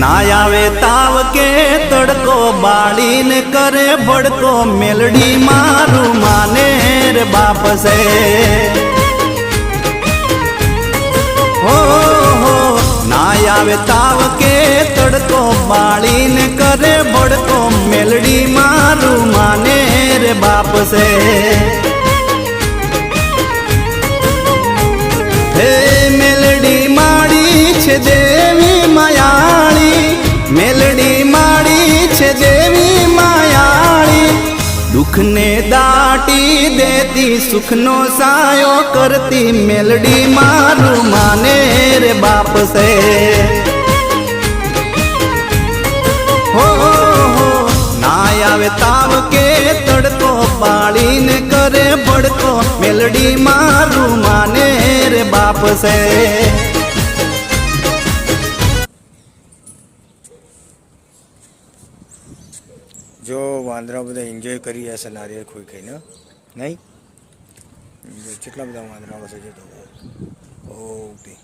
ના આવે તાવ કે તડકો, બાળીને કરે ભડકો, મેલડી મારું માને રે બાપ સે. હો હો, ના આવે તાવ કે તડકો, બાળીને કરે ભડકો, મેલડી મારું માને રે બાપ છે દુઃખને દાટી દેતી, સુખનો સાયો કરતી, મેલડી મારું માને રે બાપ સે. હો ના આવે તાવ કે તડકો, પાળીને કરે ભડકો, મેલડી મારું માને રે બાપ છે જો વાંદરા બધા એન્જોય કરી હશે નારિયેળ ખોઈ ખાઈને, નહીં? જો કેટલા બધા વાંદરાઓ છે જો તો ઓકે.